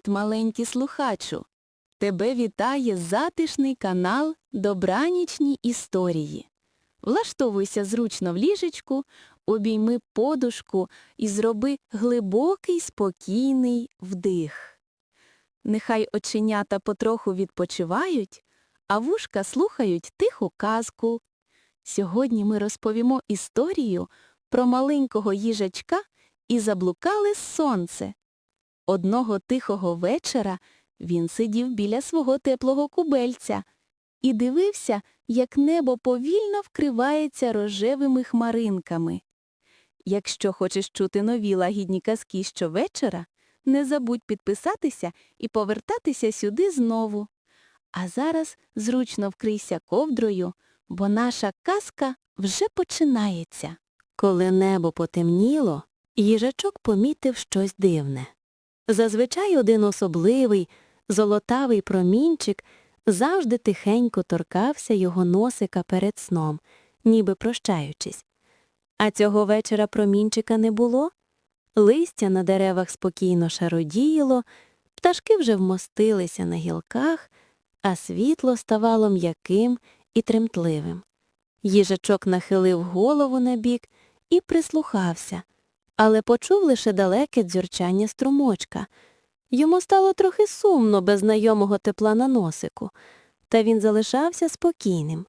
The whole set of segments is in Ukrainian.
Привіт, маленький слухачу! Тебе вітає затишний канал Добранічні історії. Влаштовуйся зручно в ліжечку, обійми подушку і зроби глибокий спокійний вдих. Нехай оченята потроху відпочивають, а вушка слухають тиху казку. Сьогодні ми розповімо історію про маленького їжачка і заблукале сонце. Одного тихого вечора він сидів біля свого теплого кубельця і дивився, як небо повільно вкривається рожевими хмаринками. Якщо хочеш чути нові лагідні казки щовечора, не забудь підписатися і повертатися сюди знову. А зараз зручно вкрийся ковдрою, бо наша казка вже починається. Коли небо потемніло, їжачок помітив щось дивне. Зазвичай один особливий, золотавий промінчик завжди тихенько торкався його носика перед сном, ніби прощаючись. А цього вечора промінчика не було. Листя на деревах спокійно шародіяло, пташки вже вмостилися на гілках, а світло ставало м'яким і тремтливим. Їжачок нахилив голову на бік і прислухався, але почув лише далеке дзюрчання струмочка. Йому стало трохи сумно без знайомого тепла на носику, та він залишався спокійним.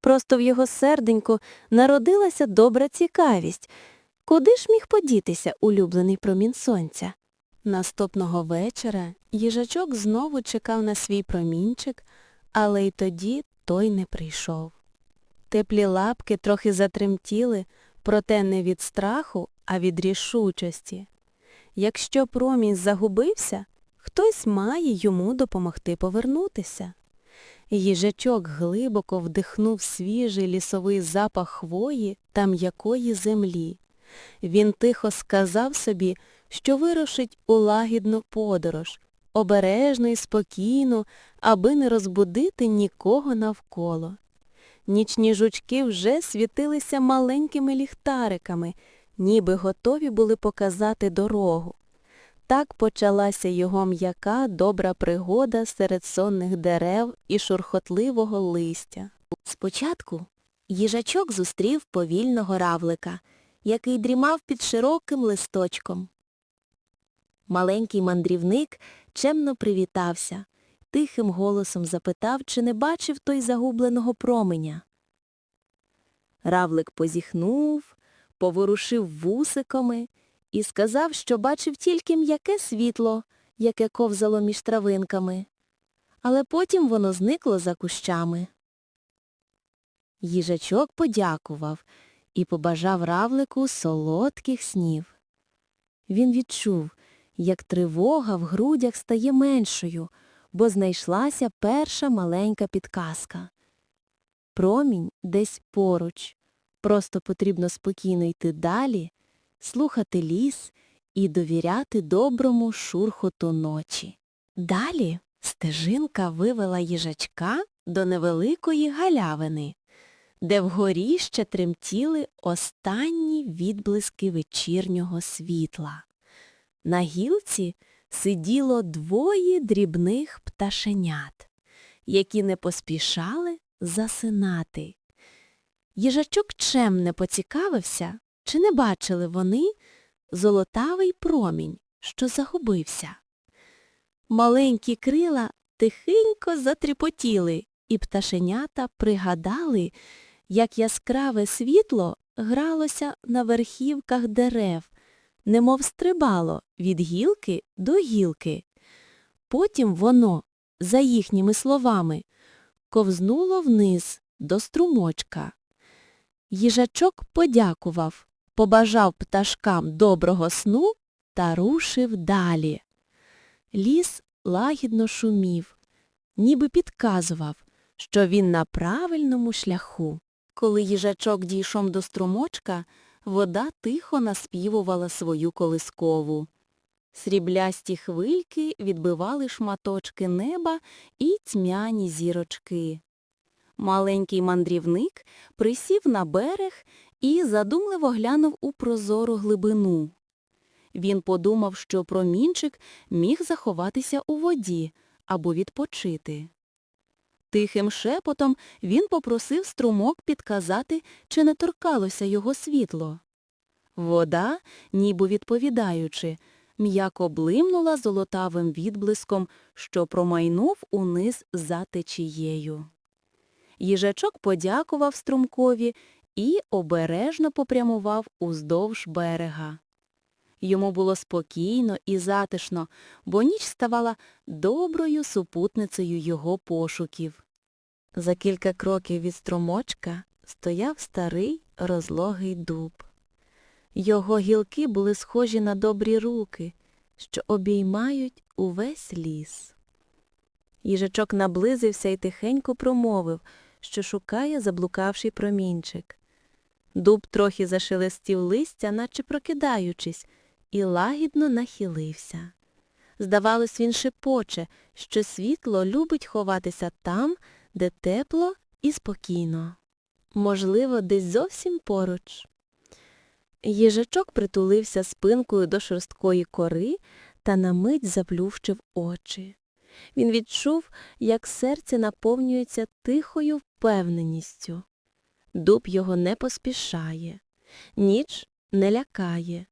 Просто в його серденьку народилася добра цікавість. Куди ж міг подітися улюблений промін сонця? Наступного вечора їжачок знову чекав на свій промінчик, але й тоді той не прийшов. Теплі лапки трохи затремтіли, проте не від страху, а від рішучості. Якщо промінь загубився, хтось має йому допомогти повернутися. Їжачок глибоко вдихнув свіжий лісовий запах хвої та м'якої землі. Він тихо сказав собі, що вирушить у лагідну подорож, обережно і спокійно, аби не розбудити нікого навколо. Нічні жучки вже світилися маленькими ліхтариками, ніби готові були показати дорогу. Так почалася його м'яка добра пригода серед сонних дерев і шурхотливого листя. Спочатку їжачок зустрів повільного равлика, який дрімав під широким листочком. Маленький мандрівник чемно привітався, тихим голосом запитав, чи не бачив той загубленого променя. Равлик позіхнув, поворушив вусиками і сказав, що бачив тільки м'яке світло, яке ковзало між травинками, але потім воно зникло за кущами. Їжачок подякував і побажав равлику солодких снів. Він відчув, як тривога в грудях стає меншою, бо знайшлася перша маленька підказка. Промінь десь поруч. Просто потрібно спокійно йти далі, слухати ліс і довіряти доброму шурхоту ночі. Далі стежинка вивела їжачка до невеликої галявини, де вгорі ще тремтіли останні відблиски вечірнього світла. На гілці сиділо двоє дрібних пташенят, які не поспішали засинати. Їжачок чемне поцікавився, чи не бачили вони золотавий промінь, що загубився. Маленькі крила тихенько затріпотіли, і пташенята пригадали, як яскраве світло гралося на верхівках дерев, немов стрибало від гілки до гілки. Потім воно, за їхніми словами, ковзнуло вниз до струмочка. Їжачок подякував, побажав пташкам доброго сну та рушив далі. Ліс лагідно шумів, ніби підказував, що він на правильному шляху. Коли їжачок дійшов до струмочка, вода тихо наспівувала свою колискову. Сріблясті хвильки відбивали шматочки неба і тьмяні зірочки. Маленький мандрівник присів на берег і задумливо глянув у прозору глибину. Він подумав, що промінчик міг заховатися у воді або відпочити. Тихим шепотом він попросив струмок підказати, чи не торкалося його світло. Вода, ніби відповідаючи, м'яко блимнула золотавим відблиском, що промайнув униз за течією. Їжачок подякував струмкові і обережно попрямував уздовж берега. Йому було спокійно і затишно, бо ніч ставала доброю супутницею його пошуків. За кілька кроків від струмочка стояв старий розлогий дуб. Його гілки були схожі на добрі руки, що обіймають увесь ліс. Їжачок наблизився і тихенько промовив, що шукає заблукавший промінчик. Дуб трохи зашелестів листя, наче прокидаючись, і лагідно нахилився. Здавалось, він шепоче, що світло любить ховатися там, де тепло і спокійно. Можливо, десь зовсім поруч. Їжачок притулився спинкою до шорсткої кори та на мить заплющив очі. Він відчув, як серце наповнюється тихою впевненістю. Дуб його не поспішає, ніч не лякає,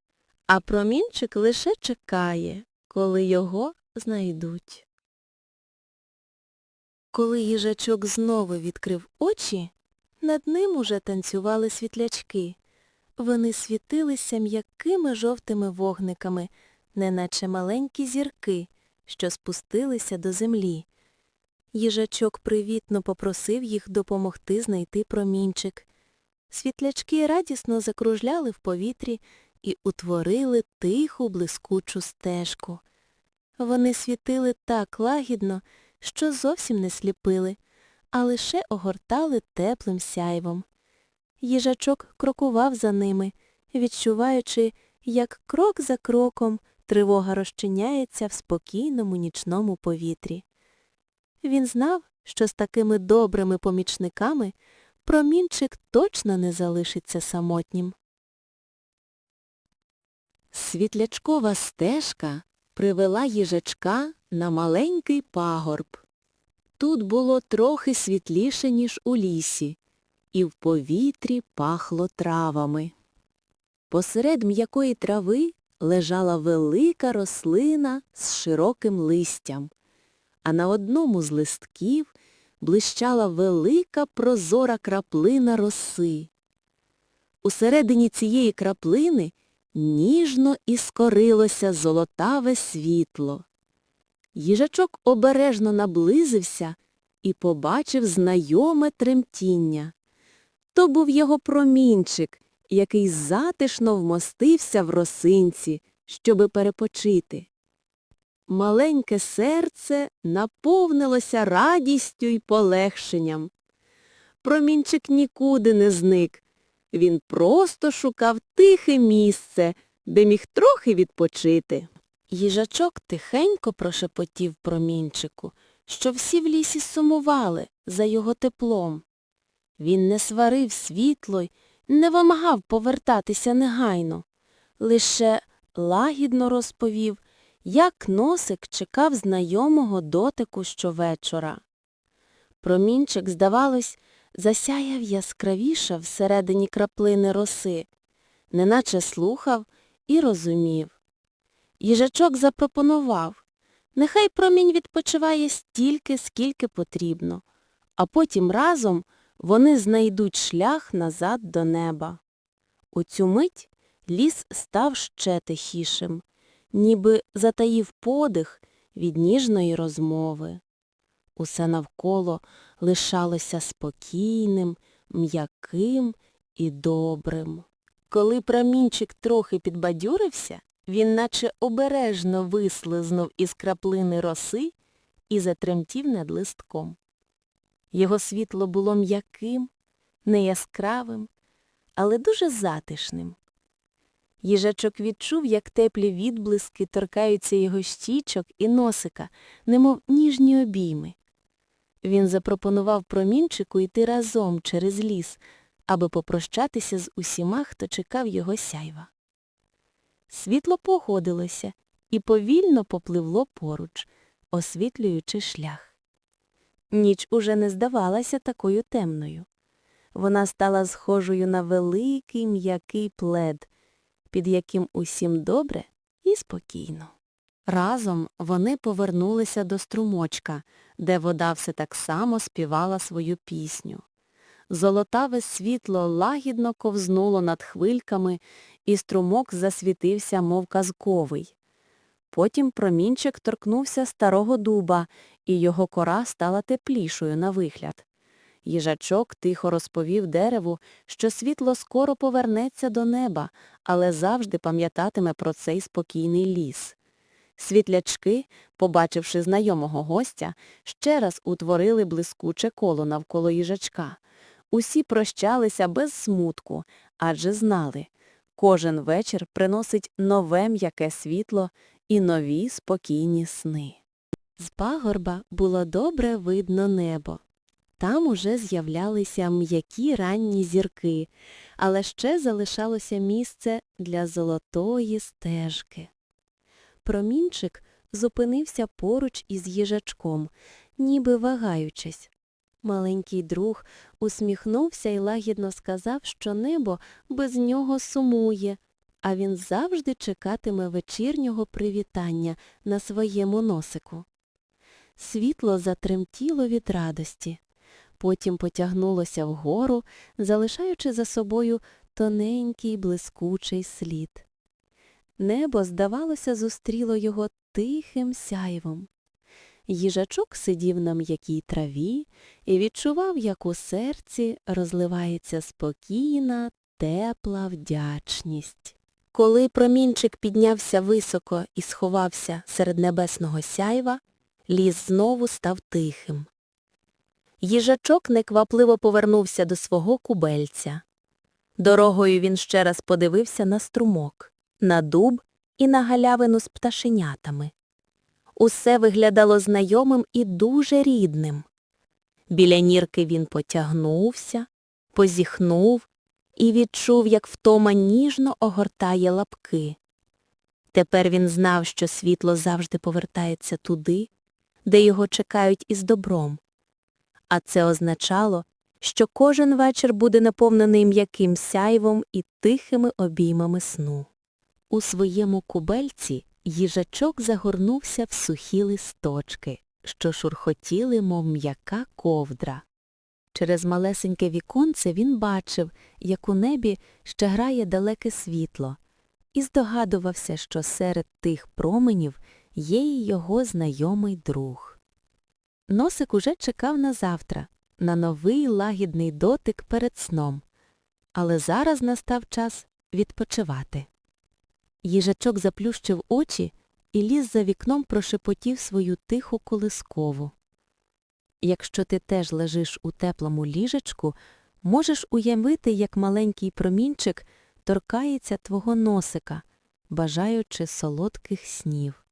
а промінчик лише чекає, коли його знайдуть. Коли їжачок знову відкрив очі, над ним уже танцювали світлячки. Вони світилися м'якими жовтими вогниками, неначе маленькі зірки, що спустилися до землі. Їжачок привітно попросив їх допомогти знайти промінчик. Світлячки радісно закружляли в повітрі і утворили тиху блискучу стежку. Вони світили так лагідно, що зовсім не сліпили, а лише огортали теплим сяйвом. Їжачок крокував за ними, відчуваючи, як крок за кроком тривога розчиняється в спокійному нічному повітрі. Він знав, що з такими добрими помічниками промінчик точно не залишиться самотнім. Світлячкова стежка привела їжачка на маленький пагорб. Тут було трохи світліше, ніж у лісі, і в повітрі пахло травами. Посеред м'якої трави лежала велика рослина з широким листям, а на одному з листків блищала велика прозора краплина роси. Усередині цієї краплини ніжно іскорилося золотаве світло. Їжачок обережно наблизився і побачив знайоме тремтіння. То був його промінчик, який затишно вмостився в росинці, щоби перепочити. Маленьке серце наповнилося радістю й полегшенням. Промінчик нікуди не зник. Він просто шукав тихе місце, де міг трохи відпочити. Їжачок тихенько прошепотів промінчику, що всі в лісі сумували за його теплом. Він не сварив світло й не вимагав повертатися негайно, лише лагідно розповів, як носик чекав знайомого дотику щовечора. Промінчик, здавалось, засяяв яскравіше всередині краплини роси, неначе слухав і розумів. Їжачок запропонував, нехай промінь відпочиває стільки, скільки потрібно, а потім разом вони знайдуть шлях назад до неба. У цю мить ліс став ще тихішим, ніби затаїв подих від ніжної розмови. Усе навколо лишалося спокійним, м'яким і добрим. Коли промінчик трохи підбадьорився, він наче обережно вислизнув із краплини роси і затремтів над листком. Його світло було м'яким, неяскравим, але дуже затишним. Їжачок відчув, як теплі відблиски торкаються його щічок і носика, немов ніжні обійми. Він запропонував промінчику йти разом через ліс, аби попрощатися з усіма, хто чекав його сяйва. Світло погодилося і повільно попливло поруч, освітлюючи шлях. Ніч уже не здавалася такою темною. Вона стала схожою на великий м'який плед, під яким усім добре і спокійно. Разом вони повернулися до струмочка, де вода все так само співала свою пісню. Золотаве світло лагідно ковзнуло над хвильками, і струмок засвітився, мов казковий. Потім промінчик торкнувся старого дуба, і його кора стала теплішою на вигляд. Їжачок тихо розповів дереву, що світло скоро повернеться до неба, але завжди пам'ятатиме про цей спокійний ліс. Світлячки, побачивши знайомого гостя, ще раз утворили блискуче коло навколо їжачка. Усі прощалися без смутку, адже знали, кожен вечір приносить нове м'яке світло і нові спокійні сни. З пагорба було добре видно небо. Там уже з'являлися м'які ранні зірки, але ще залишалося місце для золотої стежки. Промінчик зупинився поруч із їжачком, ніби вагаючись. Маленький друг усміхнувся і лагідно сказав, що небо без нього сумує, а він завжди чекатиме вечірнього привітання на своєму носику. Світло затремтіло від радості, потім потягнулося вгору, залишаючи за собою тоненький блискучий слід. Небо, здавалося, зустріло його тихим сяйвом. Їжачок сидів на м'якій траві і відчував, як у серці розливається спокійна, тепла вдячність. Коли промінчик піднявся високо і сховався серед небесного сяйва, ліс знову став тихим. Їжачок неквапливо повернувся до свого кубельця. Дорогою він ще раз подивився на струмок, на дуб і на галявину з пташенятами. Усе виглядало знайомим і дуже рідним. Біля нірки він потягнувся, позіхнув і відчув, як втома ніжно огортає лапки. Тепер він знав, що світло завжди повертається туди, де його чекають із добром. А це означало, що кожен вечір буде наповнений м'яким сяйвом і тихими обіймами сну. У своєму кубельці їжачок загорнувся в сухі листочки, що шурхотіли, мов м'яка ковдра. Через малесеньке віконце він бачив, як у небі ще грає далеке світло, і здогадувався, що серед тих променів є й його знайомий друг. Носик уже чекав на завтра, на новий лагідний дотик перед сном, але зараз настав час відпочивати. Їжачок заплющив очі і ліс за вікном прошепотів свою тиху колискову. Якщо ти теж лежиш у теплому ліжечку, можеш уявити, як маленький промінчик торкається твого носика, бажаючи солодких снів.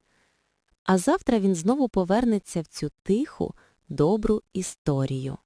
А завтра він знову повернеться в цю тиху, добру історію.